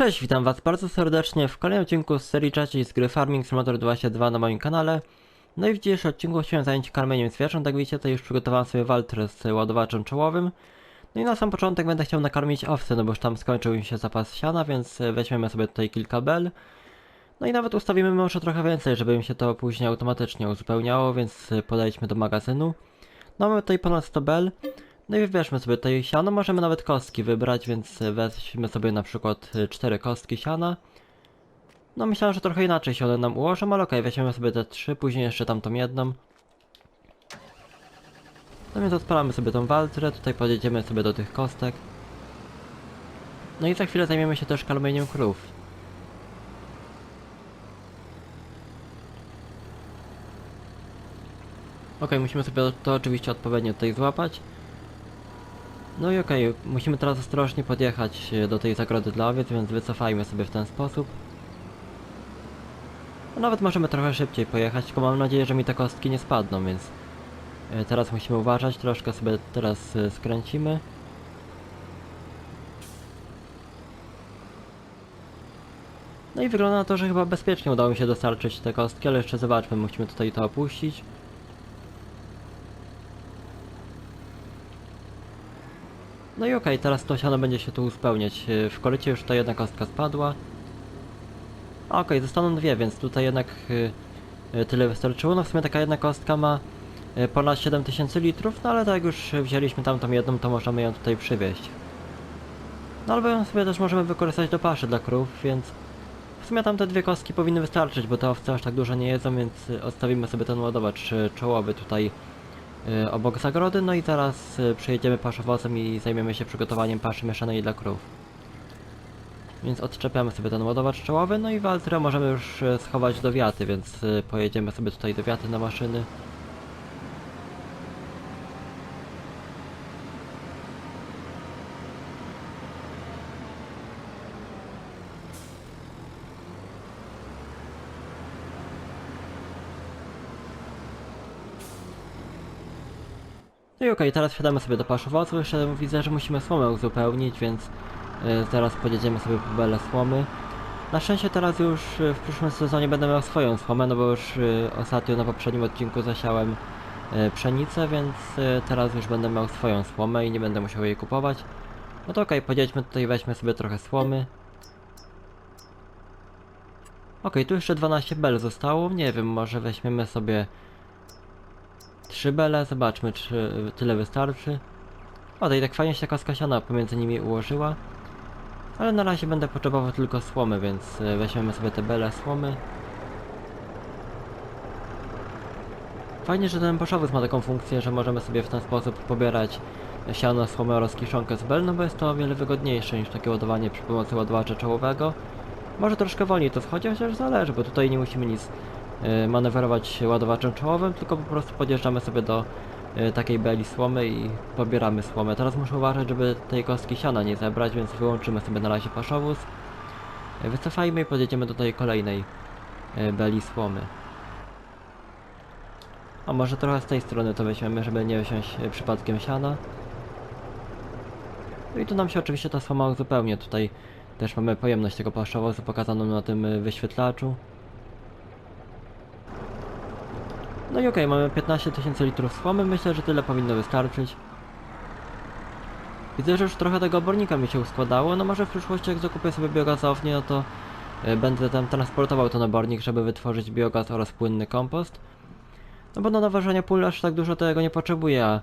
Cześć, witam was bardzo serdecznie w kolejnym odcinku z serii czaci z gry Farming Simulator 22 na moim kanale. No i w dzisiejszym odcinku chciałem zająć karmieniem zwierząt, jak widzicie tutaj już przygotowałem sobie waltrę z ładowaczem czołowym. No i na sam początek będę chciał nakarmić owce, no bo już tam skończył mi się zapas siana, więc weźmiemy sobie tutaj kilka bel. No i nawet ustawimy może trochę więcej, żeby mi się to później automatycznie uzupełniało, więc podejdźmy do magazynu. No mamy tutaj ponad 100 bel. No i wybierzmy sobie tutaj siano, możemy nawet kostki wybrać, więc weźmy sobie na przykład 4 kostki siana. No myślałem, że trochę inaczej się one nam ułożą, ale okej, weźmiemy sobie te 3, później jeszcze tamtą jedną. No więc odpalamy sobie tą waltrę, tutaj podjedziemy sobie do tych kostek. No i za chwilę zajmiemy się też karmieniem krów. Okej, musimy sobie to oczywiście odpowiednio tutaj złapać. No i okej, musimy teraz ostrożnie podjechać e, do tej zagrody dla owiec, więc wycofajmy sobie w ten sposób. No nawet możemy trochę szybciej pojechać, tylko mam nadzieję, że mi te kostki nie spadną, więc e, teraz musimy uważać, troszkę sobie teraz e, skręcimy. No i wygląda na to, że chyba bezpiecznie udało mi się dostarczyć te kostki, ale jeszcze zobaczmy, musimy tutaj to opuścić. No i okej, teraz to siano będzie się tu uzupełniać. Yy, W korycie już ta jedna kostka spadła. Okej, zostaną dwie, więc tutaj jednak yy, yy, tyle wystarczyło. No w sumie taka jedna kostka ma ponad 7000 litrów, no ale tak jak już wzięliśmy tamtą jedną, to możemy ją tutaj przywieźć. No albo ją sobie też możemy wykorzystać do paszy dla krów, więc w sumie tamte dwie kostki powinny wystarczyć, bo te owce aż tak dużo nie jedzą, więc odstawimy sobie ten ładowacz czołowy tutaj obok zagrody, no i zaraz y, przejedziemy paszowozem i zajmiemy się przygotowaniem paszy mieszanej dla krów. Więc odczepiamy sobie ten ładowacz czołowy, no i waltrę możemy już y, schować do wiaty, więc y, pojedziemy sobie tutaj do wiaty na maszyny. No i okej, teraz wsiadamy sobie do paszowozu, jeszcze widzę, że musimy słomę uzupełnić, więc y, zaraz podjedziemy sobie po belę słomy. Na szczęście teraz już y, w przyszłym sezonie będę miał swoją słomę, no bo już y, ostatnio na poprzednim odcinku zasiałem pszenicę, więc teraz już będę miał swoją słomę i nie będę musiał jej kupować. No to okej, podjedźmy tutaj, weźmy sobie trochę słomy. Okej, tu jeszcze 12 bel zostało, nie wiem, może weźmiemy sobie Trzy bele, zobaczmy czy tyle wystarczy. O, i tak fajnie się taka skasiana pomiędzy nimi ułożyła. Ale na razie będę potrzebował tylko słomy, więc e, weźmiemy sobie te bele słomy. Fajnie, że ten poszowóz ma taką funkcję, że możemy sobie w ten sposób pobierać siano, słomę oraz kiszonkę z bel, no bo jest to o wiele wygodniejsze niż takie ładowanie przy pomocy ładowacza czołowego. Może troszkę wolniej to wchodzi, chociaż zależy, bo tutaj nie musimy nic manewrować ładowaczem czołowym, tylko po prostu podjeżdżamy sobie do y, takiej beli słomy i pobieramy słomę. Teraz muszę uważać, żeby tej kostki siana nie zebrać, więc wyłączymy sobie na razie paszowóz. Y, Wycofajmy i podjedziemy do tej kolejnej y, beli słomy. A może trochę z tej strony to weźmiemy, żeby nie wziąć y, przypadkiem siana. No i tu nam się oczywiście ta słoma uzupełnia. Tutaj też mamy pojemność tego paszowozu pokazaną na tym y, wyświetlaczu. No i okej, mamy 15 tysięcy litrów słomy, myślę, że tyle powinno wystarczyć. Widzę, że już trochę tego obornika mi się uskładało, no może w przyszłości jak zakupię sobie biogazownię, no to y, będę tam transportował ten obornik, żeby wytworzyć biogaz oraz płynny kompost. No bo do naważania pól aż tak dużo tego nie potrzebuję, a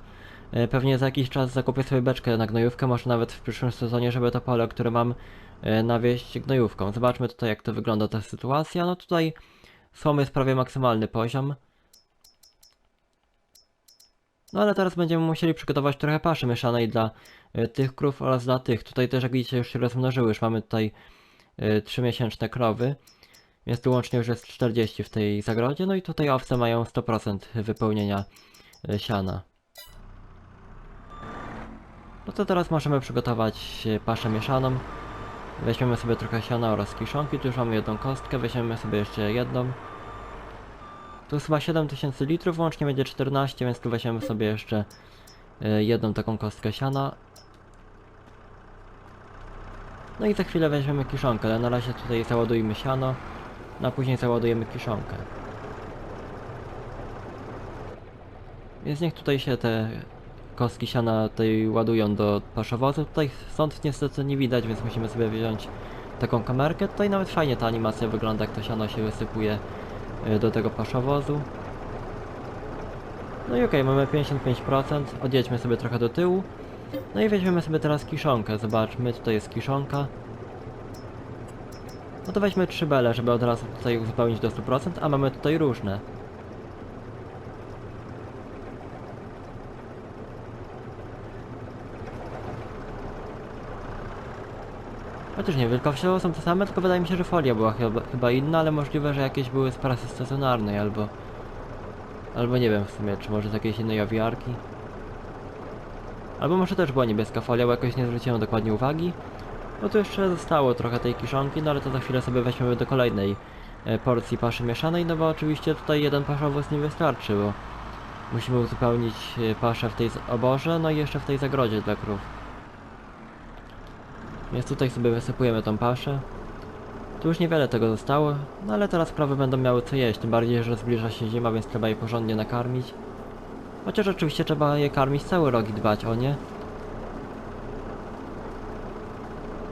y, pewnie za jakiś czas zakupię sobie beczkę na gnojówkę, może nawet w przyszłym sezonie, żeby to pole, które mam y, nawieść gnojówką. Zobaczmy tutaj jak to wygląda ta sytuacja, no tutaj słomy jest prawie maksymalny poziom. No ale teraz będziemy musieli przygotować trochę paszy mieszanej dla y, tych krów oraz dla tych. Tutaj też jak widzicie już się rozmnożyły, już mamy tutaj y, 3-miesięczne krowy. Więc tu łącznie już jest 40 w tej zagrodzie, no i tutaj owce mają 100% wypełnienia y, siana. No to teraz możemy przygotować paszę mieszaną. Weźmiemy sobie trochę siana oraz kiszonki, tu już mamy jedną kostkę, weźmiemy sobie jeszcze jedną. Tu jest chyba 7000 litrów, łącznie będzie 14, więc tu weźmiemy sobie jeszcze y, jedną taką kostkę siana. No i za chwilę weźmiemy kiszonkę, ale na razie tutaj załadujmy siano, no a później załadujemy kiszonkę. Więc niech tutaj się te kostki siana tutaj ładują do paszowozu. Tutaj stąd niestety nie widać, więc musimy sobie wziąć taką kamerkę. Tutaj nawet fajnie ta animacja wygląda, jak to siano się wysypuje do tego paszowozu. No i okej, mamy 55%, odjedźmy sobie trochę do tyłu. No i weźmiemy sobie teraz kiszonkę, zobaczmy, tutaj jest kiszonka. No to weźmy trzy bele, żeby od razu tutaj uzupełnić do 100%, a mamy tutaj różne. Chociaż nie, wielkościowo są te same, tylko wydaje mi się, że folia była chyba, chyba inna, ale możliwe, że jakieś były z prasy stacjonarnej albo... Albo nie wiem w sumie, czy może z jakiejś innej owiarki. Albo może też była niebieska folia, bo jakoś nie zwróciłem dokładnie uwagi. No tu jeszcze zostało trochę tej kiszonki, no ale to za chwilę sobie weźmiemy do kolejnej e, porcji paszy mieszanej, no bo oczywiście tutaj jeden paszowóz nie wystarczy, bo musimy uzupełnić e, paszę w tej oborze, no i jeszcze w tej zagrodzie dla krów. Więc tutaj sobie wysypujemy tą paszę. Tu już niewiele tego zostało, no ale teraz krowy będą miały co jeść, tym bardziej, że zbliża się zima, więc trzeba je porządnie nakarmić. Chociaż oczywiście trzeba je karmić cały rok i dbać o nie.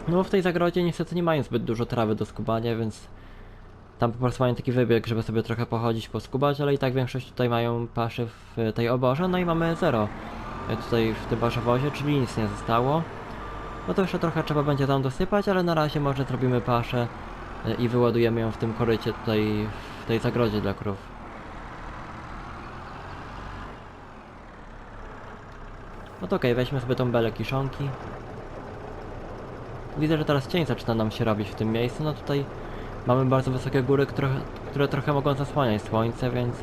No w tej zagrodzie niestety nie mają zbyt dużo trawy do skubania, więc tam po prostu mają taki wybieg, żeby sobie trochę pochodzić, poskubać, ale i tak większość tutaj mają paszy w tej oborze, no i mamy zero e, tutaj w tym paszowozie, czyli nic nie zostało. No to jeszcze trochę trzeba będzie tam dosypać, ale na razie może zrobimy paszę e, i wyładujemy ją w tym korycie tutaj, w tej zagrodzie dla krów. No to okej, weźmy sobie tą belę kiszonki. Widzę, że teraz cień zaczyna nam się robić w tym miejscu, no tutaj mamy bardzo wysokie góry, które, które trochę mogą zasłaniać słońce, więc...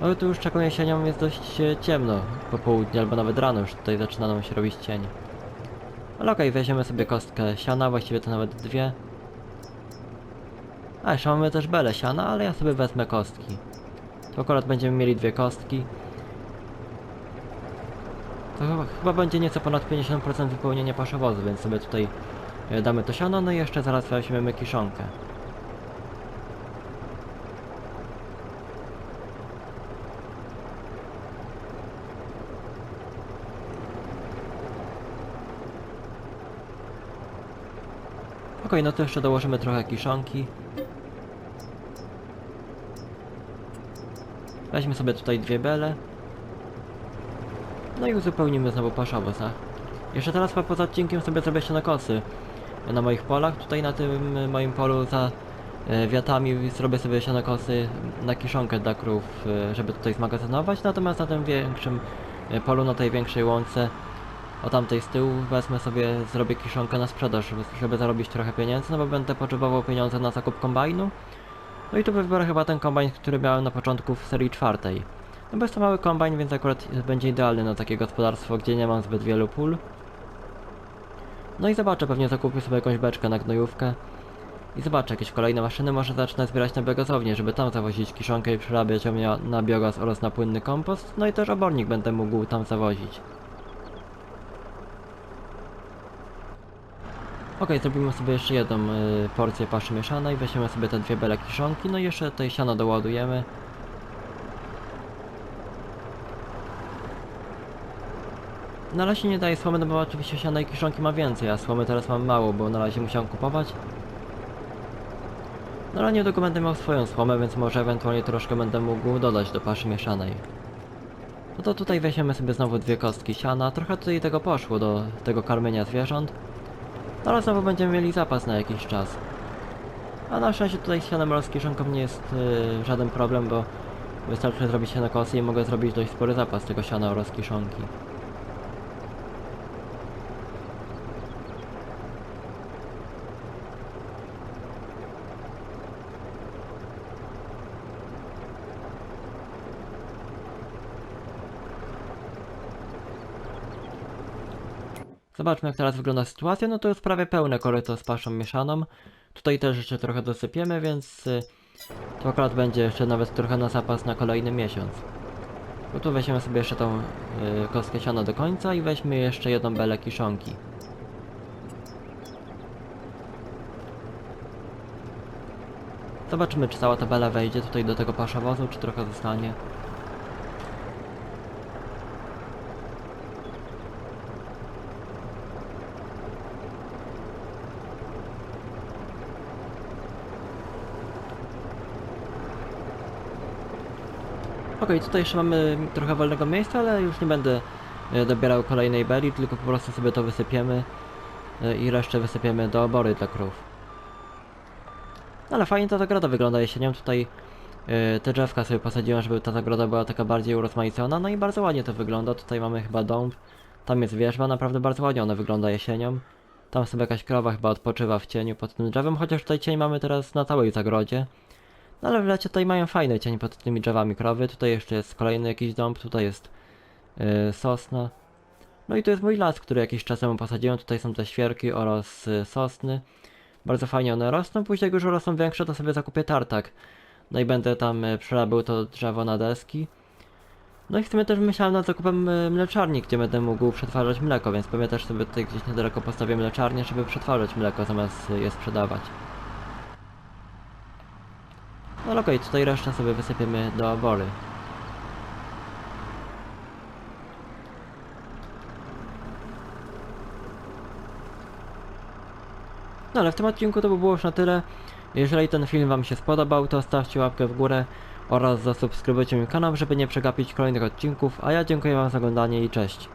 No tu już taką jesienią jest dość e, ciemno po południu, albo nawet rano już tutaj zaczyna nam się robić cień. Ale okej, weźmiemy sobie kostkę siana, właściwie to nawet dwie. A, jeszcze mamy też belę siana, ale ja sobie wezmę kostki. To akurat będziemy mieli dwie kostki. To chyba, chyba będzie nieco ponad 50% wypełnienia paszowozu, więc sobie tutaj e, damy to siano, no i jeszcze zaraz weźmiemy kiszonkę. Okej, no to jeszcze dołożymy trochę kiszonki. Weźmy sobie tutaj dwie bele. No i uzupełnimy znowu a jeszcze teraz po- poza odcinkiem sobie zrobię się na kosy na moich polach. Tutaj na tym moim polu za e, wiatami zrobię sobie sianokosy na kiszonkę dla krów, e, żeby tutaj zmagazynować. Natomiast na tym większym e, polu, na tej większej łące, o tamtej z tyłu wezmę sobie, zrobię kiszonkę na sprzedaż, żeby, żeby zarobić trochę pieniędzy, no bo będę potrzebował pieniądze na zakup kombajnu. No i tu wybiorę chyba ten kombajn, który miałem na początku w serii czwartej. No bo jest to mały kombajn, więc akurat będzie idealny na takie gospodarstwo, gdzie nie mam zbyt wielu pól. No i zobaczę, pewnie zakupię sobie jakąś beczkę na gnojówkę. I zobaczę jakieś kolejne maszyny, może zacznę zbierać na biogazownię, żeby tam zawozić kiszonkę i przerabiać ją na- biogaz oraz na płynny kompost. No i też obornik będę mógł tam zawozić. Okej, zrobimy sobie jeszcze jedną y, porcję paszy mieszanej, weźmiemy sobie te dwie bele kiszonki, no i jeszcze tutaj siano doładujemy. Na razie nie daje słomy, no bo oczywiście siana i kiszonki ma więcej, a słomy teraz mam mało, bo na razie musiałem kupować. No ale niedługo będę miał swoją słomę, więc może ewentualnie troszkę będę mógł dodać do paszy mieszanej. No to tutaj weźmiemy sobie znowu dwie kostki siana, trochę tutaj tego poszło do tego karmienia zwierząt. No ale znowu będziemy mieli zapas na jakiś czas. A na szczęście tutaj z sianem oraz kiszonką nie jest y, żaden problem, bo wystarczy zrobić sianokosy i mogę zrobić dość spory zapas tego siana oraz. Zobaczmy jak teraz wygląda sytuacja, no to jest prawie pełne koryto z paszą mieszaną. Tutaj też jeszcze trochę dosypiemy, więc y, to akurat będzie jeszcze nawet trochę na zapas na kolejny miesiąc. No tu weźmiemy sobie jeszcze tą y, kostkę siana do końca i weźmy jeszcze jedną belę kiszonki. Zobaczymy czy cała tabela wejdzie tutaj do tego paszowozu, czy trochę zostanie. Okej, tutaj jeszcze mamy trochę wolnego miejsca, ale już nie będę e, dobierał kolejnej beli, tylko po prostu sobie to wysypiemy e, i resztę wysypiemy do obory dla krów. No ale fajnie ta zagroda wygląda jesienią, tutaj e, te drzewka sobie posadziłem, żeby ta zagroda była taka bardziej urozmaicona, no i bardzo ładnie to wygląda, tutaj mamy chyba dąb, tam jest wierzba, naprawdę bardzo ładnie ona wygląda jesienią. Tam sobie jakaś krowa chyba odpoczywa w cieniu pod tym drzewem, chociaż tutaj cień mamy teraz na całej zagrodzie. No ale w lecie tutaj mają fajny cień pod tymi drzewami krowy. Tutaj jeszcze jest kolejny jakiś dąb, tutaj jest yy, sosna. No i tu jest mój las, który jakiś czas temu posadziłem. Tutaj są te świerki oraz y, sosny. Bardzo fajnie one rosną. Później jak już rosną większe, to sobie zakupię tartak. No i będę tam y, przerabiał to drzewo na deski. No i w sumie też myślałem nad zakupem y, mleczarni, gdzie będę mógł przetwarzać mleko, więc pewnie też sobie tutaj gdzieś niedaleko postawię mleczarnię, żeby przetwarzać mleko zamiast y, je sprzedawać. No ale okej, tutaj resztę sobie wysypiemy do obory. No ale w tym odcinku to by było już na tyle. Jeżeli ten film wam się spodobał, to stawcie łapkę w górę oraz zasubskrybujcie mój kanał, żeby nie przegapić kolejnych odcinków, a ja dziękuję wam za oglądanie i cześć.